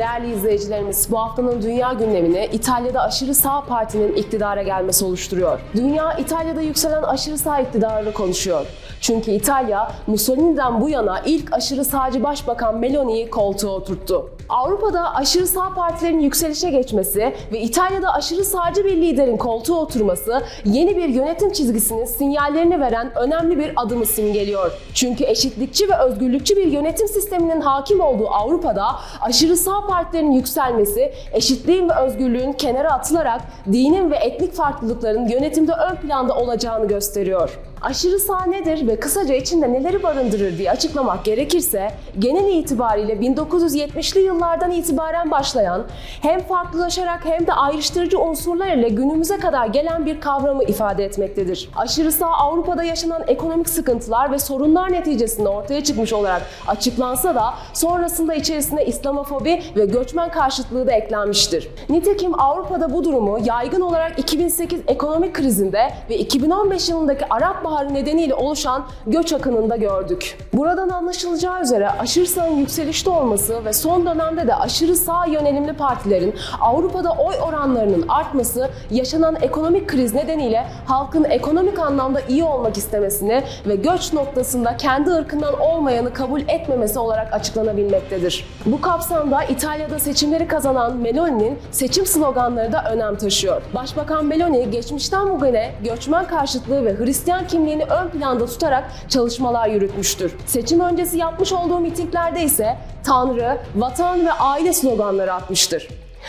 da Değerli izleyicilerimiz, bu haftanın dünya gündemini İtalya'da aşırı sağ partinin iktidara gelmesi oluşturuyor. Dünya İtalya'da yükselen aşırı sağ iktidarını konuşuyor. Çünkü İtalya, Mussolini'den bu yana ilk aşırı sağcı başbakan Meloni'yi koltuğa oturttu. Avrupa'da aşırı sağ partilerin yükselişe geçmesi ve İtalya'da aşırı sağcı bir liderin koltuğa oturması yeni bir yönetim çizgisinin sinyallerini veren önemli bir adımı simgeliyor. Çünkü eşitlikçi ve özgürlükçü bir yönetim sisteminin hakim olduğu Avrupa'da aşırı sağ partilerin yükselmesi, eşitliğin ve özgürlüğün kenara atılarak dinin ve etnik farklılıkların yönetimde ön planda olacağını gösteriyor. Aşırı sağ nedir ve kısaca içinde neleri barındırır diye açıklamak gerekirse, genel itibariyle 1970'li yıllardan itibaren başlayan, hem farklılaşarak hem de ayrıştırıcı unsurlar ile günümüze kadar gelen bir kavramı ifade etmektedir. Aşırı sağ Avrupa'da yaşanan ekonomik sıkıntılar ve sorunlar neticesinde ortaya çıkmış olarak açıklansa da sonrasında içerisine İslamofobi ve göçmen karşıtlığı da eklenmiştir. Nitekim Avrupa'da bu durumu yaygın olarak 2008 ekonomik krizinde ve 2015 yılındaki Arap Baharı nedeniyle oluşan göç akınında gördük. Buradan anlaşılacağı üzere aşırı sağın yükselişte olması ve son dönemde de aşırı sağ yönelimli partilerin Avrupa'da oy oranlarının artması yaşanan ekonomik kriz nedeniyle halkın ekonomik anlamda iyi olmak istemesini ve göç noktasında kendi ırkından olmayanı kabul etmemesi olarak açıklanabilmektedir. Bu kapsamda İtalya'da seçimleri kazanan Meloni'nin seçim sloganları da önem taşıyor. Başbakan Meloni geçmişten bugüne göçmen karşıtlığı ve Hristiyan kimliğini ön planda tutarak çalışmalar yürütmüştür. Seçim öncesi yapmış olduğu mitinglerde ise Tanrı, vatan ve aile sloganları atmıştır.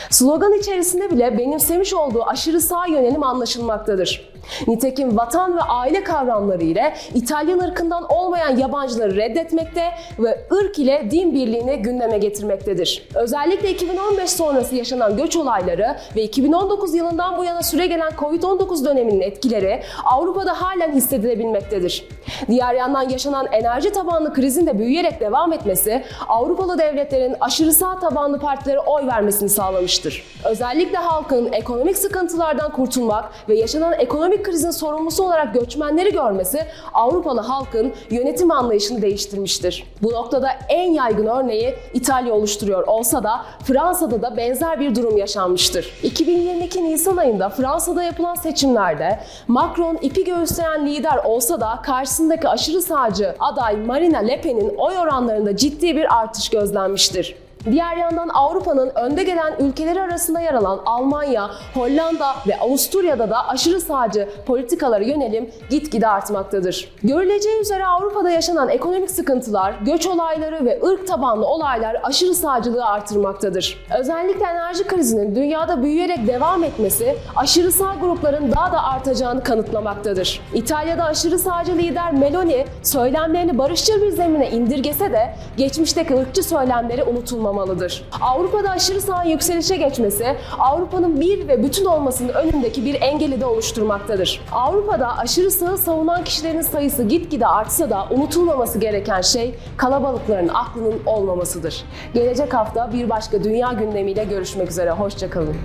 Slogan içerisinde bile benimsemiş olduğu aşırı sağ yönelim anlaşılmaktadır. Nitekim vatan ve aile kavramları ile İtalyan ırkından olmayan yabancıları reddetmekte ve ırk ile din birliğini gündeme getirmektedir. Özellikle 2015 sonrası yaşanan göç olayları ve 2019 yılından bu yana süre gelen Covid-19 döneminin etkileri Avrupa'da halen hissedilebilmektedir. Diğer yandan yaşanan enerji tabanlı krizin de büyüyerek devam etmesi Avrupalı devletlerin aşırı sağ tabanlı partilere oy vermesini sağlamıştır. Özellikle halkın ekonomik sıkıntılardan kurtulmak ve yaşanan ekonomik krizin sorumlusu olarak göçmenleri görmesi Avrupalı halkın yönetim anlayışını değiştirmiştir. Bu noktada en yaygın örneği İtalya oluşturuyor olsa da Fransa'da da benzer bir durum yaşanmıştır. 2022 Nisan ayında Fransa'da yapılan seçimlerde Macron ipi göğüsleyen lider olsa da karşısındaki aşırı sağcı aday Marine Le Pen'in oy oranlarında ciddi bir artış gözlenmiştir. Diğer yandan Avrupa'nın önde gelen ülkeleri arasında yer alan Almanya, Hollanda ve Avusturya'da da aşırı sağcı politikalara yönelim gitgide artmaktadır. Görüleceği üzere Avrupa'da yaşanan ekonomik sıkıntılar, göç olayları ve ırk tabanlı olaylar aşırı sağcılığı artırmaktadır. Özellikle enerji krizinin dünyada büyüyerek devam etmesi aşırı sağ grupların daha da artacağını kanıtlamaktadır. İtalya'da aşırı sağcı lider Meloni söylemlerini barışçıl bir zemine indirgese de geçmişteki ırkçı söylemleri unutulmamalıdır olmamalıdır. Avrupa'da aşırı sağın yükselişe geçmesi Avrupa'nın bir ve bütün olmasının önündeki bir engeli de oluşturmaktadır. Avrupa'da aşırı sağı savunan kişilerin sayısı gitgide artsa da unutulmaması gereken şey kalabalıkların aklının olmamasıdır. Gelecek hafta bir başka dünya gündemiyle görüşmek üzere. Hoşçakalın.